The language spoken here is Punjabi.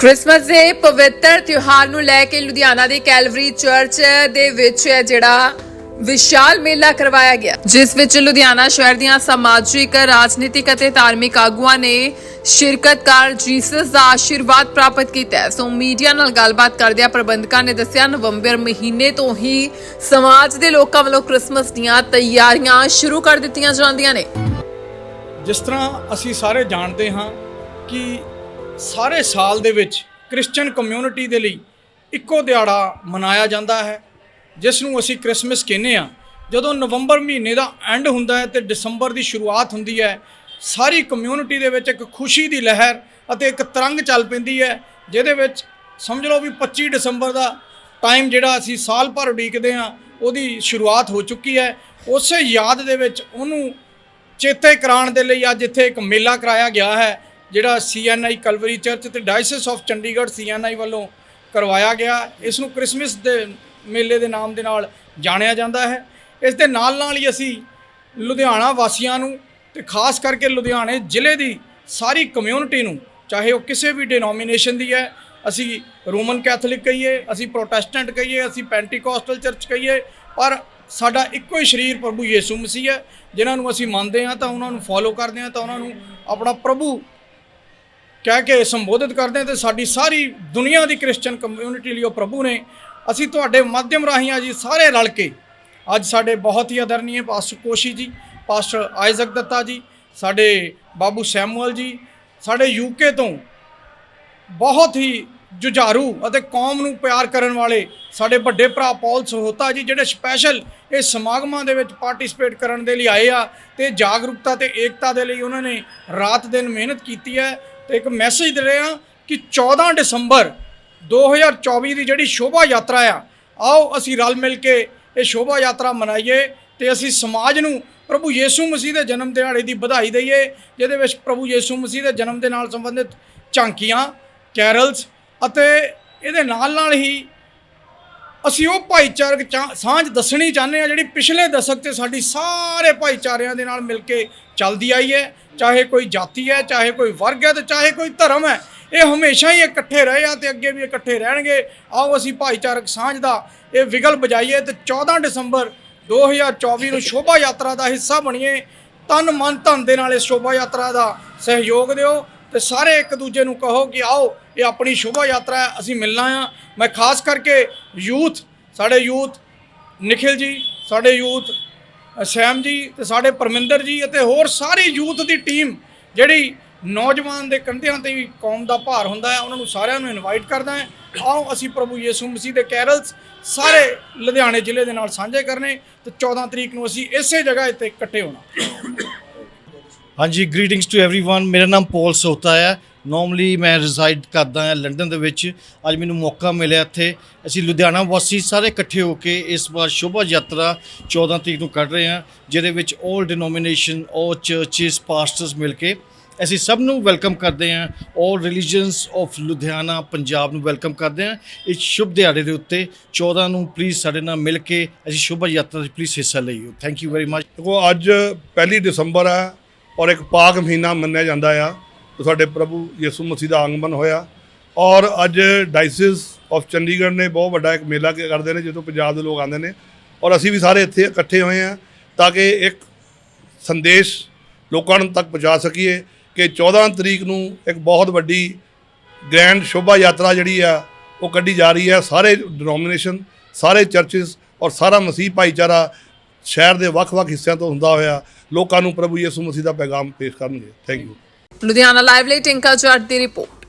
ਕ੍ਰਿਸਮਸ ਦੇ ਪਵਿੱਤਰ ਤਿਉਹਾਰ ਨੂੰ ਲੈ ਕੇ ਲੁਧਿਆਣਾ ਦੀ ਕੈਲਵਰੀ ਚਰਚ ਦੇ ਵਿੱਚ ਜਿਹੜਾ ਵਿਸ਼ਾਲ ਮੇਲਾ ਕਰਵਾਇਆ ਗਿਆ। ਜਿਸ ਵਿੱਚ ਲੁਧਿਆਣਾ ਸ਼ਹਿਰ ਦੀਆਂ ਸਮਾਜਿਕ, ਰਾਜਨੀਤਿਕ ਅਤੇ ਧਾਰਮਿਕ ਆਗੂਆਂ ਨੇ ਸ਼ਿਰਕਤ ਕਰ ਜੀਸਸ ਦਾ ਆਸ਼ੀਰਵਾਦ ਪ੍ਰਾਪਤ ਕੀਤਾ ਸੋ ਮੀਡੀਆ ਨਾਲ ਗੱਲਬਾਤ ਕਰਦਿਆਂ ਪ੍ਰਬੰਧਕਾਂ ਨੇ ਦੱਸਿਆ, ਨਵੰਬਰ ਮਹੀਨੇ ਤੋਂ ਹੀ ਸਮਾਜ ਦੇ ਲੋਕਾਂ ਵੱਲੋਂ ਕ੍ਰਿਸਮਸ ਦੀਆਂ ਤਿਆਰੀਆਂ ਸ਼ੁਰੂ ਕਰ ਦਿੱਤੀਆਂ ਜਾਂਦੀਆਂ ਨੇ। ਜਿਸ ਤਰ੍ਹਾਂ ਅਸੀਂ ਸਾਰੇ ਜਾਣਦੇ ਹਾਂ ਕਿ ਸਾਰੇ ਸਾਲ ਦੇ ਵਿੱਚ ਕ੍ਰਿਸਚੀਅਨ ਕਮਿਊਨਿਟੀ ਦੇ ਲਈ ਇੱਕੋ ਦਿਹਾੜਾ ਮਨਾਇਆ ਜਾਂਦਾ ਹੈ, ਜਿਸ ਨੂੰ ਅਸੀਂ ਕ੍ਰਿਸਮਸ ਕਹਿੰਦੇ ਆ ਜਦੋਂ ਨਵੰਬਰ ਮਹੀਨੇ ਦਾ ਐਂਡ ਹੁੰਦਾ ਹੈ ਤੇ ਦਸੰਬਰ ਦੀ ਸ਼ੁਰੂਆਤ ਹੁੰਦੀ ਹੈ, ਸਾਰੀ ਕਮਿਊਨਿਟੀ ਦੇ ਵਿੱਚ ਇੱਕ ਖੁਸ਼ੀ ਦੀ ਲਹਿਰ ਅਤੇ ਇੱਕ ਤਰੰਗ ਚੱਲ ਪੈਂਦੀ ਹੈ, ਜਿਹਦੇ ਵਿੱਚ ਸਮਝ ਲਓ ਵੀ 25 ਦਸੰਬਰ ਦਾ ਟਾਈਮ ਜਿਹੜਾ ਅਸੀਂ ਸਾਲ ਭਰ ਉਡੀਕਦੇ ਆ ਉਹਦੀ ਸ਼ੁਰੂਆਤ ਹੋ ਚੁੱਕੀ ਹੈ। ਉਸੇ ਯਾਦ ਦੇ ਵਿੱਚ ਉਹਨੂੰ ਚੇਤੇ ਕਰਾਉਣ ਦੇ ਲਈ ਅੱਜ ਇੱਥੇ ਇੱਕ ਮੇਲਾ ਕਰਾਇਆ ਗਿਆ ਹੈ ਜਿਹੜਾ ਸੀਐਨਆਈ ਕਲਵਰੀ ਚਰਚ ਤੇ ਡਾਇਸਿਸ ਆਫ ਚੰਡੀਗੜ੍ਹ ਸੀਐਨਆਈ ਵੱਲੋਂ ਕਰਵਾਇਆ ਗਿਆ, ਇਸ ਨੂੰ ਕ੍ਰਿਸਮਸ ਦੇ ਮੇਲੇ ਦੇ ਨਾਮ ਦੇ ਨਾਲ ਜਾਣਿਆ ਜਾਂਦਾ ਹੈ। ਇਸ ਦੇ ਨਾਲ ਨਾਲ ਹੀ ਅਸੀਂ ਲੁਧਿਆਣਾ ਵਾਸੀਆਂ ਨੂੰ ਤੇ ਖਾਸ ਕਰਕੇ ਲੁਧਿਆਣੇ ਜ਼ਿਲ੍ਹੇ ਦੀ ਸਾਰੀ ਕਮਿਊਨਿਟੀ ਨੂੰ, ਚਾਹੇ ਉਹ ਕਿਸੇ ਵੀ ਡਿਨੋਮੀਨੇਸ਼ਨ ਦੀ ਹੈ, ਅਸੀਂ ਰੋਮਨ ਕੈਥੋਲਿਕ ਕਹੀਏ, ਅਸੀਂ ਪ੍ਰੋਟੈਸਟੈਂਟ ਕਹੀਏ, ਅਸੀਂ ਪੈਂਟੀਕੋਸਟਲ ਚਰਚ ਕਹੀਏ, ਪਰ ਸਾਡਾ ਇੱਕੋ ਹੀ ਸਰੀਰ ਪ੍ਰਭੂ ਯੀਸ਼ੂ ਮਸੀਹ ਹੈ, ਜਿਨ੍ਹਾਂ ਨੂੰ ਅਸੀਂ ਮੰਨਦੇ ਹਾਂ ਤਾਂ ਉਹਨਾਂ ਨੂੰ ਫੋਲੋ ਕਰਦੇ ਹਾਂ, ਤਾਂ ਉਹਨਾਂ ਨੂੰ ਆਪਣਾ ਪ੍ਰਭੂ ਕਹਿ ਕੇ ਸੰਬੋਧਿਤ ਕਰਦੇ ਹਾਂ ਤੇ ਸਾਡੀ ਸਾਰੀ ਦੁਨੀਆ ਦੀ ਕ੍ਰਿਸਚੀਅਨ ਕਮਿਊਨਿਟੀ ਲਈ ਉਹ ਪ੍ਰਭੂ ਨੇ। ਅਸੀਂ ਤੁਹਾਡੇ ਮਾਧਿਅਮ ਰਾਹੀਂ ਆ ਜੀ ਸਾਰੇ ਰਲ ਕੇ ਅੱਜ ਸਾਡੇ ਬਹੁਤ ਹੀ ਆਦਰਨੀय ਪਾਸਟਰ ਕੋਸ਼ੀ ਜੀ, ਪਾਸਟਰ ਆਇਜ਼ਕ ਦੱਤਾ ਜੀ, ਸਾਡੇ ਬਾਬੂ ਸੈਮੂਅਲ ਜੀ, ਸਾਡੇ ਯੂਕੇ ਤੋਂ ਬਹੁਤ ਹੀ ਜੁਝਾਰੂ ਅਤੇ ਕੌਮ ਨੂੰ ਪਿਆਰ ਕਰਨ ਵਾਲੇ ਸਾਡੇ ਵੱਡੇ ਭਰਾ ਪੌਲ ਸਹੋਤਾ ਜੀ, ਜਿਹੜੇ ਸਪੈਸ਼ਲ ਇਹ ਸਮਾਗਮਾਂ ਦੇ ਵਿੱਚ ਪਾਰਟਿਸਿਪੇਟ ਕਰਨ ਦੇ ਲਈ ਆਏ ਆ ਤੇ ਜਾਗਰੂਕਤਾ ਤੇ ਏਕਤਾ ਦੇ ਲਈ ਉਹਨਾਂ ਨੇ ਰਾਤ ਦਿਨ ਮਿਹਨਤ ਕੀਤੀ ਹੈ। ਤੇ ਇੱਕ ਮੈਸੇਜ ਦੇ ਰਹੇ ਹਾਂ ਕਿ 14 ਦਸੰਬਰ 2024 ਦੀ ਜਿਹੜੀ ਸ਼ੋਭਾ ਯਾਤਰਾ ਆ, ਆਓ ਅਸੀਂ ਰਲ ਮਿਲ ਕੇ ਇਹ ਸ਼ੋਭਾ ਯਾਤਰਾ ਮਨਾਈਏ ਤੇ ਅਸੀਂ ਸਮਾਜ ਨੂੰ ਪ੍ਰਭੂ ਯੀਸ਼ੂ ਮਸੀਹ ਦੇ ਜਨਮ ਦਿਹਾੜੇ ਦੀ ਵਧਾਈ ਦਈਏ, ਜਿਹਦੇ ਵਿੱਚ ਪ੍ਰਭੂ ਯੀਸ਼ੂ ਮਸੀਹ ਦੇ ਜਨਮ ਦੇ ਨਾਲ ਸੰਬੰਧਿਤ ਝਾਂਕੀਆਂ, ਕੈਰਲਸ ਅਤੇ ਇਹਦੇ ਨਾਲ ਨਾਲ ਹੀ ਅਸੀਂ ਉਹ ਭਾਈਚਾਰਕ ਚਾ- ਸਾਂਝ ਦੱਸਣੀ ਚਾਹੁੰਦੇ ਆ ਜਿਹੜੀ ਪਿਛਲੇ ਦਸ਼ਕ 'ਚ ਸਾਡੀ ਸਾਰੇ ਭਾਈਚਾਰਿਆਂ ਦੇ ਨਾਲ ਮਿਲ ਕੇ ਚੱਲਦੀ ਆਈ ਹੈ। ਚਾਹੇ ਕੋਈ ਜਾਤੀ ਹੈ, ਚਾਹੇ ਕੋਈ ਵਰਗ ਹੈ ਤੇ ਚਾਹੇ ਕੋਈ ਧਰਮ ਹੈ, ਇਹ ਹਮੇਸ਼ਾ ਹੀ ਇਕੱਠੇ ਰਹੇ ਆ ਤੇ ਅੱਗੇ ਵੀ ਇਕੱਠੇ ਰਹਿਣਗੇ। ਆਓ ਅਸੀਂ ਭਾਈਚਾਰਕ ਸਾਂਝ ਦਾ ਇਹ ਵਿਗਲ ਬਜਾਈਏ ਤੇ 14 ਦਸੰਬਰ 2024 ਨੂੰ ਸ਼ੋਭਾ ਯਾਤਰਾ ਦਾ ਹਿੱਸਾ ਬਣੀਏ। ਤਨ ਮਨ ਧਨ ਦੇ ਨਾਲ ਇਸ ਸ਼ੋਭਾ ਯਾਤਰਾ ਦਾ ਸਹਿਯੋਗ ਦਿਓ। ਤੇ ਸਾਰੇ ਇੱਕ ਦੂਜੇ ਨੂੰ ਕਹੋ ਕਿ ਆਓ, ਇਹ ਆਪਣੀ ਸ਼ੋਭਾ ਯਾਤਰਾ ਹੈ, ਅਸੀਂ ਮਿਲਣਾ ਆ। ਮੈਂ ਖਾਸ ਕਰਕੇ ਯੂਥ, ਸਾਡੇ ਯੂਥ ਨikhil ਜੀ, ਸਾਡੇ ਯੂਥ ਸੈਮ ਜੀ ਤੇ ਸਾਡੇ ਪਰਮਿੰਦਰ ਜੀ ਅਤੇ ਹੋਰ ਸਾਰੀ ਯੂਥ ਦੀ ਟੀਮ ਜਿਹੜੀ ਨੌਜਵਾਨ ਦੇ ਕੰਧਿਆਂ ਤੇ ਵੀ ਕੌਮ ਦਾ ਭਾਰ ਹੁੰਦਾ ਹੈ, ਉਹਨਾਂ ਨੂੰ ਸਾਰਿਆਂ ਨੂੰ ਇਨਵਾਈਟ ਕਰਦਾ ਹੈ। ਆਓ, ਅਸੀਂ ਪ੍ਰਭੂ ਯੀਸ਼ੂ ਮਸੀਹ ਦੇ ਕੈਰਲਸ ਸਾਰੇ ਲੁਧਿਆਣੇ ਜ਼ਿਲ੍ਹੇ ਦੇ ਨਾਲ ਸਾਂਝੇ ਕਰਨੇ ਤੇ 14 ਤਰੀਕ ਨੂੰ ਅਸੀਂ ਇਸੇ ਜਗ੍ਹਾ ਇੱਥੇ ਇਕੱਠੇ ਹੋਣਾ। ਹਾਂਜੀ ਗ੍ਰੀਟਿੰਗਸ ਟੂ एवरीवन ਮੇਰਾ ਨਾਮ ਪੌਲ ਸੋਤਾ ਹੈ ਨਾਰਮਲੀ ਮੈਂ ਰਿਜ਼ਾਈਡ ਕਰਦਾ ਹਾਂ ਲੰਡਨ ਦੇ ਵਿੱਚ ਅੱਜ ਮੈਨੂੰ ਮੌਕਾ ਮਿਲਿਆ ਇੱਥੇ ਅਸੀਂ ਲੁਧਿਆਣਾ ਵਾਸੀ ਸਾਰੇ ਇਕੱਠੇ ਹੋ ਕੇ ਇਸ ਵਾਰ ਸ਼ੋਭਾ ਯਾਤਰਾ 14 ਤਰੀਕ ਨੂੰ ਕੱਢ ਰਹੇ ਹਾਂ ਜਿਹਦੇ ਵਿੱਚ 올 ਡਿਨੋਮੀਨੇਸ਼ਨ 올 ਚਰਚਸ ਪਾਸਟਰਸ ਮਿਲ ਕੇ ਅਸੀਂ ਸਭ ਨੂੰ ਵੈਲਕਮ ਕਰਦੇ ਹਾਂ 올 ਰਿਲੀਜੀਅਨਸ ਆਫ ਲੁਧਿਆਣਾ ਪੰਜਾਬ ਨੂੰ ਵੈਲਕਮ ਕਰਦੇ ਹਾਂ ਇਸ ਸ਼ੁਭ ਦਿਹਾੜੇ ਦੇ ਉੱਤੇ 14 ਨੂੰ ਪਲੀਜ਼ ਸਾਡੇ ਨਾਲ ਮਿਲ ਕੇ ਅਸੀਂ ਸ਼ੋਭਾ ਯਾਤਰਾ 'ਚ ਪਲੀਜ਼ ਹਿੱਸਾ ਲਈਓ ਥੈਂਕ ਯੂ ਵੈਰੀ ਮਚ ਦੇਖੋ ਅੱਜ ਪਹਿਲੀ ਦਸੰਬਰ ਹੈ ਔਰ ਇੱਕ ਪਾਕ ਮਹੀਨਾ ਮੰਨਿਆ ਜਾਂਦਾ ਆ ਸਾਡੇ ਪ੍ਰਭੂ ਯਿਸੂ ਮਸੀਹ ਦਾ ਆਗਮਨ ਹੋਇਆ। ਔਰ ਅੱਜ ਡਾਈਸਿਸ ਆਫ ਚੰਡੀਗੜ੍ਹ ਨੇ ਬਹੁਤ ਵੱਡਾ ਇੱਕ ਮੇਲਾ ਕਰਦੇ ਨੇ ਜਦੋਂ ਪੰਜਾਬ ਦੇ ਲੋਕ ਆਉਂਦੇ ਨੇ। ਔਰ ਅਸੀਂ ਵੀ ਸਾਰੇ ਇੱਥੇ ਇਕੱਠੇ ਹੋਏ ਆ, ਤਾਂ ਕਿ ਇੱਕ ਸੰਦੇਸ਼ ਲੋਕਾਂ ਤੱਕ ਪਹੁੰਚਾ ਸਕੀਏ ਕਿ 14 ਤਰੀਕ ਨੂੰ ਇੱਕ ਬਹੁਤ ਵੱਡੀ ਗ੍ਰੈਂਡ ਸ਼ੋਭਾ ਯਾਤਰਾ ਜਿਹੜੀ ਆ, ਉਹ ਕੱਢੀ ਜਾ ਰਹੀ ਹੈ ਸਾਰੇ ਡਿਨੋਮੀਨੇਸ਼ਨ ਸਾਰੇ ਚਰਚਸ ਔਰ ਸਾਰਾ ਮਸੀਹ ਭਾਈਚਾਰਾ ਸ਼ਹਿਰ ਦੇ ਵੱਖ-ਵੱਖ ਹਿੱਸਿਆਂ ਤੋਂ ਹੁੰਦਾ ਹੋਇਆ। ਲੋਕਾਂ ਨੂੰ ਪ੍ਰਭੂ ਯਿਸੂ ਮਸੀਹ ਦਾ ਪੈਗਾਮ ਪੇਸ਼ ਕਰਨਗੇ। ਥੈਂਕ ਯੂ ਲੁਧਿਆਣਾ ਲਾਈਵ ਲਈ ਟਿੰਕਾ ਜੱਟ ਦੀ ਰਿਪੋਰਟ।